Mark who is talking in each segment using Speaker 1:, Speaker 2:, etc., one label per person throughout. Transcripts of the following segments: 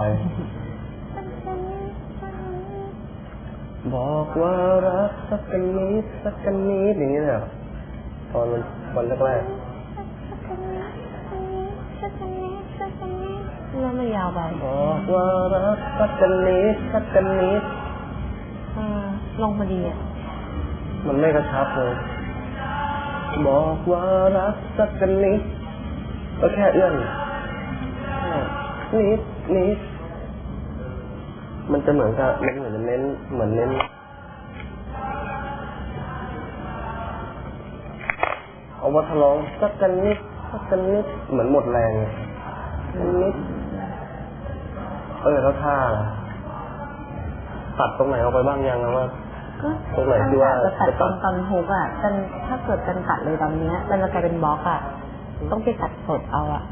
Speaker 1: ไปบอกว่ารักสักกันนิดสักกันนิดอย่างนี้เลยเหรอตอนมันวันแรก
Speaker 2: แล้วมันยาวไป
Speaker 1: ๆบอกว่ารักสักกันนิดสักกันนิด
Speaker 2: อ่าลงพอดีอะ
Speaker 1: มันไม่กระชับเลยบอกว่ารักสักกันนิดก็แค่เอื้อน นิดนิดมันจะเหมือนกับมันเหมือนจะเน้นเหมือนเน้นเอาว่าทะลองสักกันนิดสักกันนิดเหมือนหมดแรงอะนิดเออแล้วท่าล่ะตัดตรงไหนออกไปบ้างยังนะว่า
Speaker 2: ก็
Speaker 1: ตรงไหนที่ว่า
Speaker 2: จะตัด
Speaker 1: จะ
Speaker 2: ต
Speaker 1: ตั
Speaker 2: อ
Speaker 1: ด
Speaker 2: นตอนฮุกอะกันถ้าเกิดกันตัดเลยตอนเนี้ยมันจะกลายเป็นบล็อกอะต้องไปตัดสดเอาอะ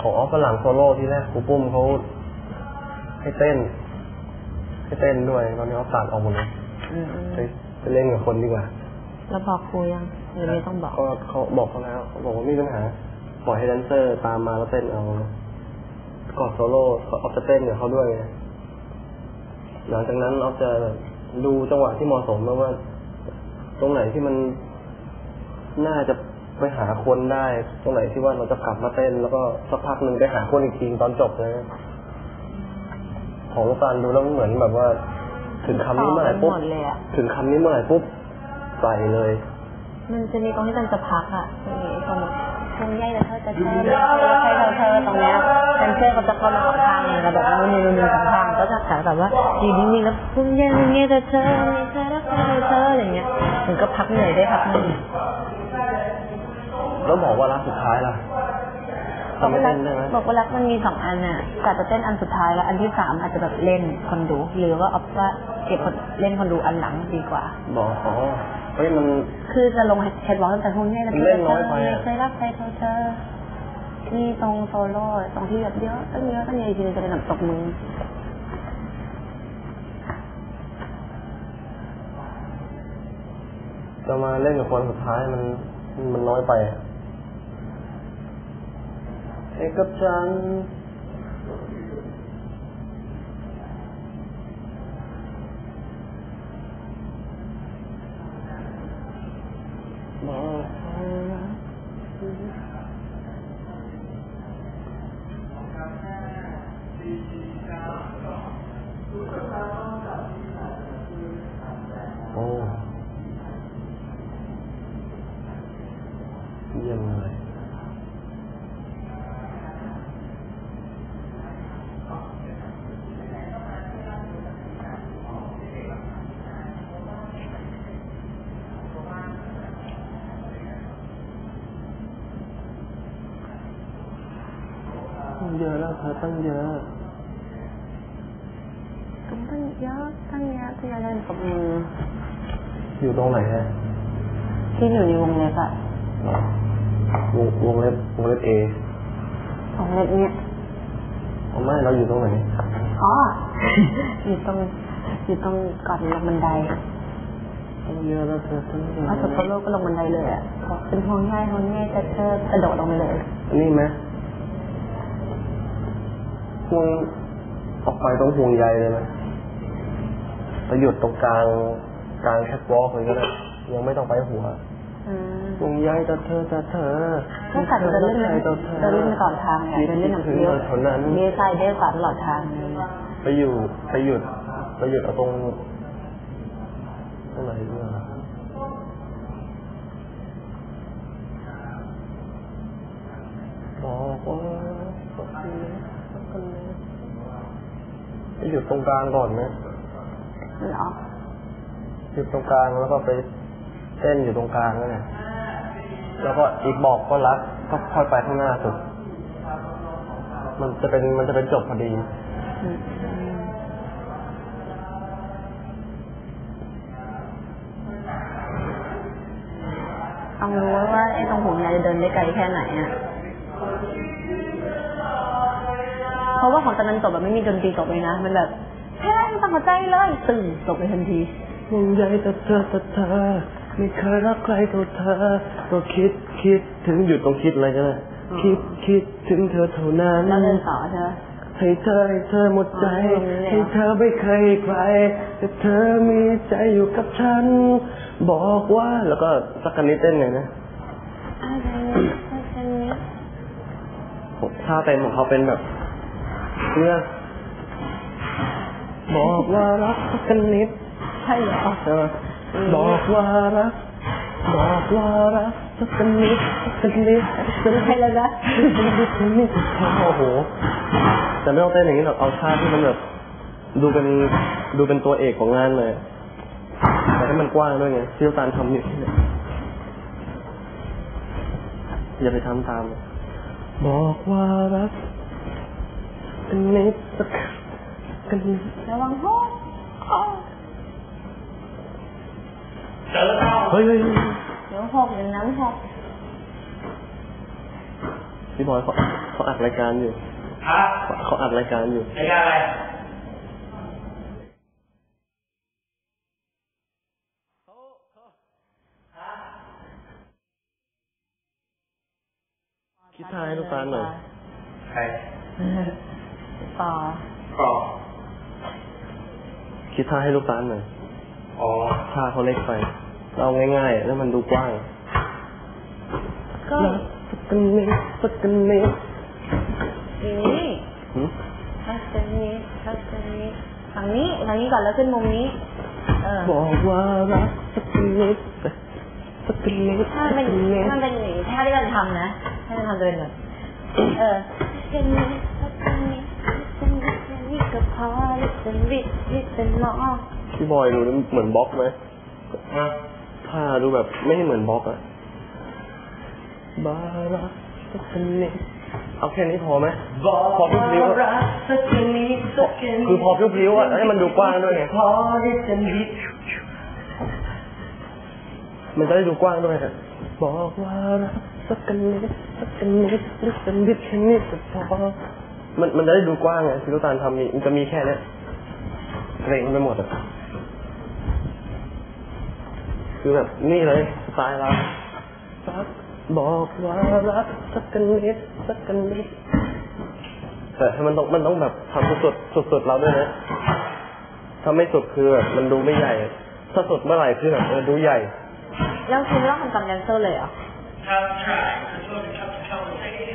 Speaker 1: ของออฟฝรั่งโซโล่ที่แรกครูปุ้มเขาให้เต้น ให้เต้นด้วยตอนนี้ออฟตัดออกหมดเลย
Speaker 2: อืมอืม
Speaker 1: ไปไปเล่นกับคนดีกว่า
Speaker 2: แล้วบอกครูยังหรือไม่ต้องบอก
Speaker 1: ก็เขาบอกเขาแล้วเขาบอกว่าไม่มีปัญหาปล่อยให้แดนเซอร์ตามมาแล้วเต้นเอาก่อนโซโล่ออฟจะเต้นกับเขาด้วยไงหลังจากนั้นออฟจะดูจังหวะที่เหมาะสมแล้วว่า ตรงไหนที่มันน่าจะ ไปหาคนได้ตรงไหนที่ว่าเราจะกลับมาเต้น แล้วก็สักพักหนึ่งไปหาคนอีกทีตอนจบนะของตานดูแล้วเหมือนแบบว่า ถึงคำนี้เมื่อไหร่ปุ๊บ
Speaker 2: ต่อกันหมดเลยอะ
Speaker 1: ถึงคำนี้เมื่อไหร่ปุ๊บใส่เลย
Speaker 2: มันจะมีตรงที่มันจะพักอะตรงนี้ตรงตรงใหญ่แต่เธอจะเธอเธอเธอเธอตรงเนี้ยเป็นเชื่อเขาจะเข้ามาสองข้างเลยแล้วแบบมือมือมือสองข้างก็จะขายแบบว่าอยู่นิ่งๆแล้วพุ่งยังเงี้ยแต่เธอมีเธอแล้วเธอเธออย่างเงี้ยถึงก็พักเหนื่อยได้พักหนึ่ง
Speaker 1: แล้วบอกว่ารักสุดท้ายล่ะ
Speaker 2: บอก
Speaker 1: ทำไม่
Speaker 2: ว่ารั
Speaker 1: เต้
Speaker 2: ก
Speaker 1: นได้ไหม
Speaker 2: บอกว่ารักมันมีสองอันน่ะกะจะเต้นอันสุดท้ายแล้ว อันที่สามอาจจะแบบเล่นคนดู หรือว่าเอาว่าเก็บคนเล่นคนดูอันหลังดีกว่า
Speaker 1: บอกอ๋อเฮ้ยมัน
Speaker 2: คือจะลงแคทวอล์กตั้งแต่พรุ่งนี้แล้ว
Speaker 1: เล่นน้อยไปอะ
Speaker 2: เคยรักใครเธอเธอมีตรงโซโล่ตรงที่แบบเยอะตั้งเยอะตั้งเยอะจริงๆจะเป็นแบบตกมือ
Speaker 1: จะมาเล่นกับคนสุดท้ายมันมันน้อยไป එක ප්‍රාණ งเยอะแล้วเธอตั้งเยอะ
Speaker 2: ตรงตั้งเยอะตั้งเยอะตั้งเยอะเล่นตบมือ
Speaker 1: อยู่ตรงไหนฮะ
Speaker 2: ที่อยู่ในวงเล็บอะ
Speaker 1: วงวงเล็บวงเล็บเอ
Speaker 2: วงเล็บเนี้ย
Speaker 1: เอาไม่เราอยู่ตรงไหน
Speaker 2: อ๋ออยู่ตรงอยู่ตรงก่อนลงบันได
Speaker 1: ตั้งเยอะแล้วเธอตั้งเยอะ
Speaker 2: พอจบโซโล่ก็ลงบันไดเลยอะเป็นห่วงง่ายห่วงง่ายแต่เธอกระโดดลงไปเลย
Speaker 1: อันนี่ไหม ห่วงออกไปตรงห่วงใยเลยไหมไปหยุดตรงกลางกลางแคทวอล์กเลยก็ได้ยังไม่ต้องไปหัว
Speaker 2: อืม
Speaker 1: ห่วงใยแต่เธอแต่เธอ
Speaker 2: เมื่อก่อนเดินเล่น
Speaker 1: ใครต่อเธอ
Speaker 2: เดินเล่นตลอดทางไงเดินเล่นหนัง
Speaker 1: คิด
Speaker 2: เย
Speaker 1: ถึ
Speaker 2: อะ
Speaker 1: งเท่านั้น
Speaker 2: เลี้ยวซ้ายเลี้ยวขวาตลอดทาง
Speaker 1: ไปอยู่ไปหยุดไปหยุดเอาตรงตรงไหนด้วยบอกว่าไปหยุด ตรงกลางก่อนไหม
Speaker 2: เหรอ
Speaker 1: หยุดตรงกลางแล้วก็ไปเต้นอยู่ตรงกลางนั่นแหละแล้วก็อีกบอกก็รักก็ค่อยไปข้างหน้าสุด มันจะเป็นมันจะเป็นจบพอดี
Speaker 2: อืมต้องรู้ว่าไอ้ตรงห่วงใยจะเดินได้ไกลแค่ไหนอะเพ ราะว่าของตอนนั้นจบแบบไม่มีดนตรีจบเลยนะ มันแบบแพ้ไม่ต้องหัวใจเลยตึงจบไปทันที
Speaker 1: ห่วงใยแต่เธอแต่เธอไม่เคยรักใครเท่าเธอก็คิดคิดถึงหยุดตรงคิดอะไรก็ได้คิดคิดถึงเธอเท่านั้น
Speaker 2: แล้วเดินต่อใช่ไหม
Speaker 1: ให้เธอให้เธอหมดใจ
Speaker 2: อ๋อตรงนี้เลยเหรอ
Speaker 1: ให้เธอไม่เคยให้ใคร แต่เธอมีใจอยู่กับฉัน บอกว่าแล้วก็สักกันนิดเต้นไงนะ
Speaker 2: อะไรเนี่ยอะไรเนี่ย
Speaker 1: ท่าเต้นของเขาเป็นแบบ เนี่ยบอกว่ารักสักกันนิด
Speaker 2: ใช่เหรอ
Speaker 1: ใช่ไหมบอกว่ารักบอกว่ารักสักกันนิดสักกันนิดสักกันนิด
Speaker 2: ใช่แล้วนะ
Speaker 1: โอ้โหแต่ไม่ต้องเต้นอย่างนี้หรอกเอาท่าที่มันแบบดูเป็นดูเป็นตัวเอกของงานเลยแต่ให้มันกว้างด้วยไงที่เราตาลทำอยู่เนี่ยอย่าไปทำตาม บอกว่ารัก กันนิดสักกันนิด
Speaker 2: ระวังห้องห้อง
Speaker 1: เฮ้ยเฮ้ยเฮ้ย
Speaker 2: เดี๋ยวหกเดี๋ยวน้ำหก
Speaker 1: พี่บอยเขาเขาอัดรายการอยู่
Speaker 3: ฮะ
Speaker 1: เขาอัดรายการอยู่
Speaker 3: รายการอะไร
Speaker 1: คิดท่าให้ลูกตาลหน่อย
Speaker 3: ใคร
Speaker 2: ต่อ
Speaker 3: กรอบ
Speaker 1: คิดท่าให้ลูกตาลหน่อย
Speaker 3: อ๋อ
Speaker 1: ท่าเขาเล็กไปเอาง่าย ๆ แล้วมันดูกว้าง
Speaker 2: ก็
Speaker 1: สักกันนิดสักกันนิด
Speaker 2: นี่
Speaker 1: หืม
Speaker 2: ทัศนี้ทัศนี้ฝั่งนี้ฝั่งนี้ก่อนแล้วขึ้นมุมนี้เออ
Speaker 1: บอกว่ารักสักกันนิดสักกันนิด
Speaker 2: ถ้า
Speaker 1: สัก
Speaker 2: มัน
Speaker 1: กั
Speaker 2: เป็น
Speaker 1: นนิด
Speaker 2: ถ้ามันเป็นอย่างนี้ถ้าที่เราทำนะถ้าเราทำเป็นแบบเออเป็นนี้เป็นนี้ เป็นนี้เป็นนี้ก็พอเป็นวิทวิทเป็นหมอ
Speaker 1: พี่บอยดูนี่เหมือนบล็อกไหม
Speaker 3: ฮะ
Speaker 1: ท่าดูแบบไม่เหมือนบล็อกอะบารักสักกันนิดเอาแค่นี้พอไหม
Speaker 3: บอก
Speaker 1: พอพี่พลิ้ว
Speaker 3: รักสักทีนี้สักที
Speaker 1: คือพอพลิ้วๆอะให้มันดูกว้างด้วยไง
Speaker 3: พอที่จะนิด
Speaker 1: มันจะได้ดูกว้างด้วยอะบอกว่ารักสักกันนิดสักกันนิดนิดกันนิดแค่นี้ก็พอ มันมันจะได้ดูกว้างไงที่ลูกตาลทำนี่มันจะมีแค่เนี้ยเกรงไปหมดอะคือแบบนี่เลยสไตล์เรารักบอกว่ารักสักกันนิดสักกันนิดแต่ให้มันต้องมันต้องแบบทำสุดสุดสุดๆเราด้วยนะถ้าไม่สุดคือแบบมันดูไม่ใหญ่ ถ้าสุดเมื่อไหร่คือแบบเออดูใหญ่
Speaker 2: แล้วคุณว่าทำกับแดนเซอร์เลยเหรอ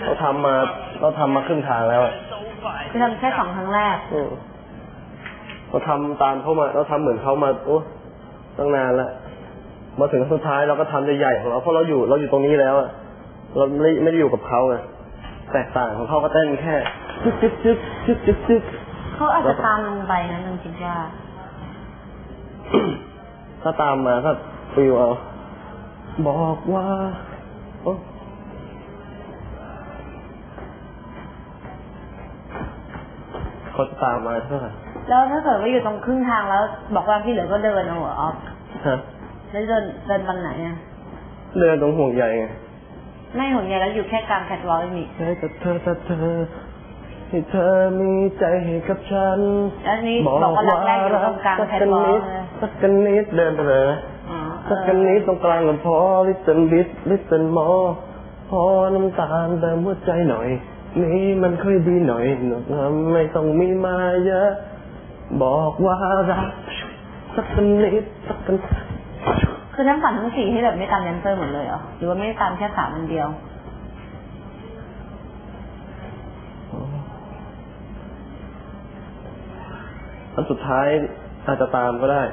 Speaker 1: เราทำมาเราทำมาครึ่งทางแล้วอะ
Speaker 2: คือทำแค่สองครั้งแรก
Speaker 1: อืมเราทำตามเข้ามา เราทำเหมือนเขามาโอ้ตั้งนานแล้วมาถึงสุดท้ายเราก็ทำใหญ่ๆของเราเพราะเราอยู่เราอยู่ตรงนี้แล้วอะเราไม่ไม่ได้อยู่กับเขาไงแตกต่างของเขาก็เต้นแค่จึ๊กจึ๊กจึ๊กจึ๊กจึ๊กจึ๊ก
Speaker 2: เขาอาจจะตามลงไปนะนึงคิดว่า
Speaker 1: ถ้าตามมาก็ฟิวเอาบอกว่า โอ้เขาจะตามมาใช่ไหม
Speaker 2: แล้วถ้าเกิดว่าอยู่ตรงครึ่งทางแล้ว บอกว่าที่เหลือก็เดินเอาเหรอออฟ
Speaker 1: ฮะ
Speaker 2: แล้วเดินเดินตอนไหนอะ
Speaker 1: เดินตรงห่วงใหญ่ไง
Speaker 2: ไม่ห่วงใยแล้วอยู่แค่กลางแคทวอล์กนี่
Speaker 1: ใช่แต่เธอแต่เธอให้เธอมีใจให้กับฉัน
Speaker 2: แล้วนี่บอกว่ารักแรกอยู่ตรงกลาง
Speaker 1: สัก
Speaker 2: แคท
Speaker 1: กัน
Speaker 2: วอล์
Speaker 1: นิ
Speaker 2: ก
Speaker 1: ด
Speaker 2: เลย
Speaker 1: สักกันนิดเดินไปเลยนะ
Speaker 2: อ๋อเอ
Speaker 1: สัก
Speaker 2: อ
Speaker 1: กันนิดตรงกลางก็พอ listen bit listen more พอน้ำตาลเติมหัวใจหน่อย นี่มันค่อยดีหน่อยหนอยไม่ต้องมีมาเยอะ บอกว่ารักสักกันนิดสักกัน
Speaker 2: คือทั้งฝันทั้งสี่ที่แบบไม่ตามแดนเซอร์หมดเลยเหรอหรือว่าไม่ได้ตามแค่สามอันเดียว
Speaker 1: อันสุดท้ายอาจจะตามก็ได้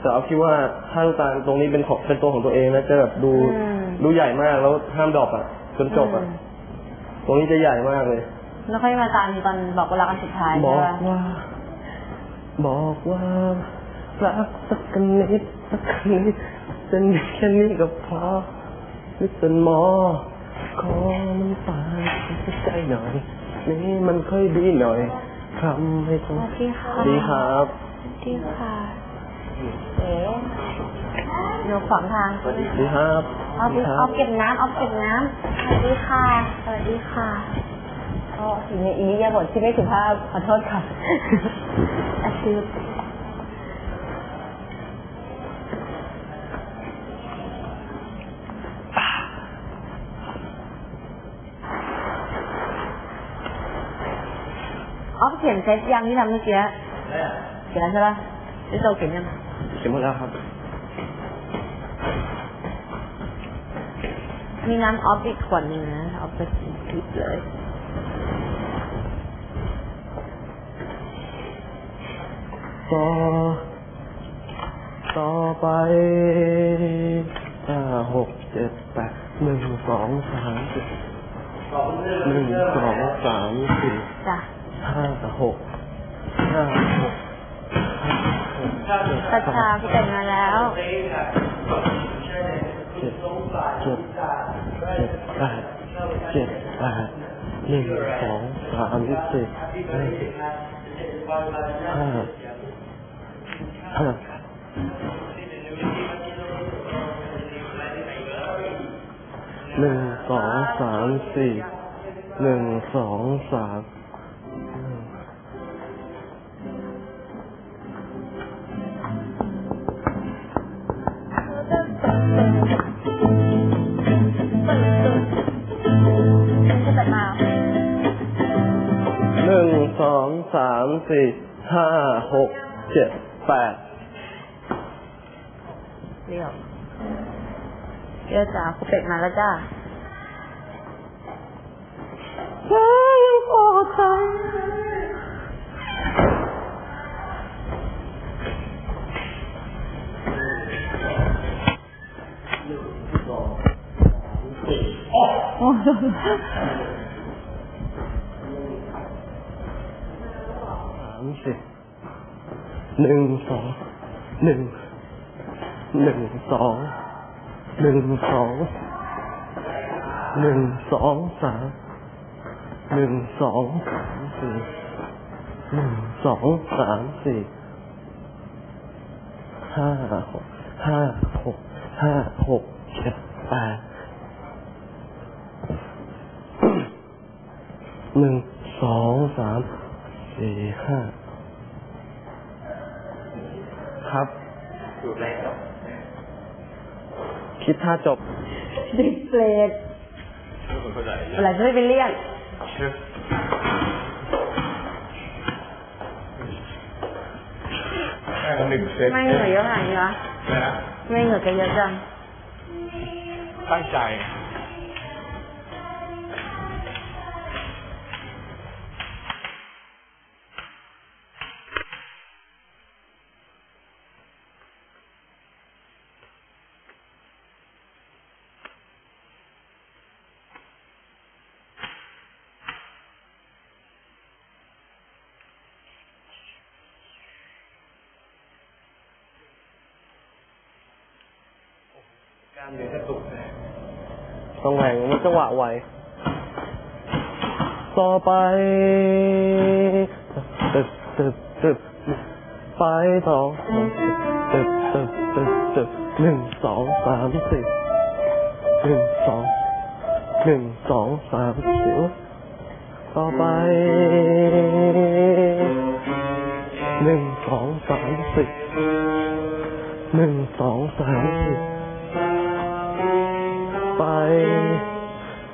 Speaker 1: แต่เอาคิดว่าถ้าลูกตาลตรงนี้เป็นของเป็นตัวของตัวเองนะจะแบบดู
Speaker 2: อืม
Speaker 1: ดูใหญ่มากแล้วห้ามดรอปอะจนจบอะ
Speaker 2: อืม
Speaker 1: ต รงนี้จะใหญ่มากเลย
Speaker 2: แล้วค่อยมาตามทีตอนบอกว่ารักกันสุดท้าย
Speaker 1: บอ
Speaker 2: ใช่
Speaker 1: ก
Speaker 2: ปะ
Speaker 1: ว่า บอกว่ารักสักกันนิดสักกันนิดจะนิดแค่นี้ก็พอนิดจนหมอขอน้ำตาลใจหน่อย นี่มันค่อยดีหน่อยทำให้
Speaker 2: ส
Speaker 1: ตัว
Speaker 2: วัสดีค่ะ
Speaker 1: ดีครับ
Speaker 2: สวัสดีค่ะเอ๋หนูขวางทาง
Speaker 1: สวัสดีครับ
Speaker 2: เอาออฟเก็บน้ำเอาเก็บน้ำสวัสดีค่ะ สวัสดีค่ะก็อยู่ในอิริยาบถที่ไม่สุภาพขอโทษค่ะอาชีพออฟเขียนเซตยังที่ทำเมื่อกี้เขียนใช่ปะนี่โตเขียนยัง
Speaker 1: เขียนหมดแล้วครับ
Speaker 2: มีน้ำออฟอีกขวดหนึ่งนะออฟจะคิดเลย
Speaker 1: ต่อต่อไปห้าหกเจ็ดแปดหนึ่งสองสามสี่หนึ่งสองสามสี่
Speaker 2: จ้ะ
Speaker 1: ห้าหกห้าหก
Speaker 2: ตัดชาพี่แต่งงานแล้ว
Speaker 1: เจ็ดเจ็ดเจ็ดแปดเจ็ดแปดหนึ่งสองสามสี่ห้าห้าหนึ่งสองสามสี่หนึ่งสองสาม ห้าหกเจ็ดแปด
Speaker 2: เรียวเรียวจ้าคุเป็ดมาแล้วจ้า
Speaker 1: สามสิบ หนึ่งสองหนึ่งหนึ่งสองหนึ่งสองหนึ่งสองสามหนึ่งสองสามสี่หนึ่งสองสามสี่ห้าหกห้าหกห้าหกเจ็ดแปดหนึ่งสองสามสี่ห้า ครับ คิดท่าจบ
Speaker 2: ดิสเพลย์อะไรจะไม่ไปเรียก
Speaker 3: หนึ่งเซต
Speaker 2: ไม่เหนื่อยเยอะขนาดนี้วะ
Speaker 3: นะ
Speaker 2: ไม่เหนื่อยกันเยอะจัง
Speaker 3: ตั้งใจ การเรียนกระตุก
Speaker 1: ต้องแหว่งมันจังหวะไวต่อไปตึบตึบตึบไปต่อตึบตึบตึบตึบหนึ่งสองสามสี่หนึ่งสองหนึ่งสองสามสี่ต่อไปหนึ่งสองสามสี่หนึ่งสองสามสี่ ไป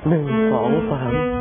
Speaker 1: หนึ่งสองสาม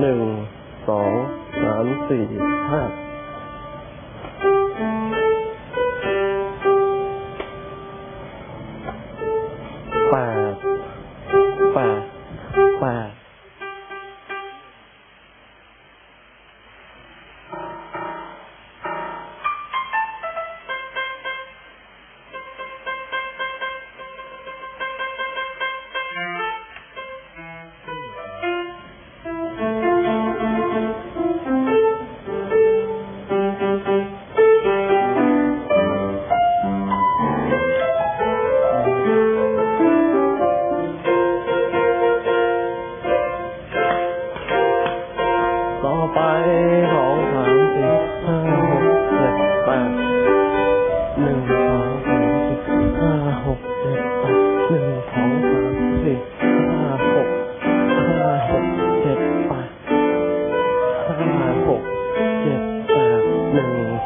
Speaker 1: หนึ่งสองสามสี่ห้า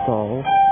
Speaker 1: นึ่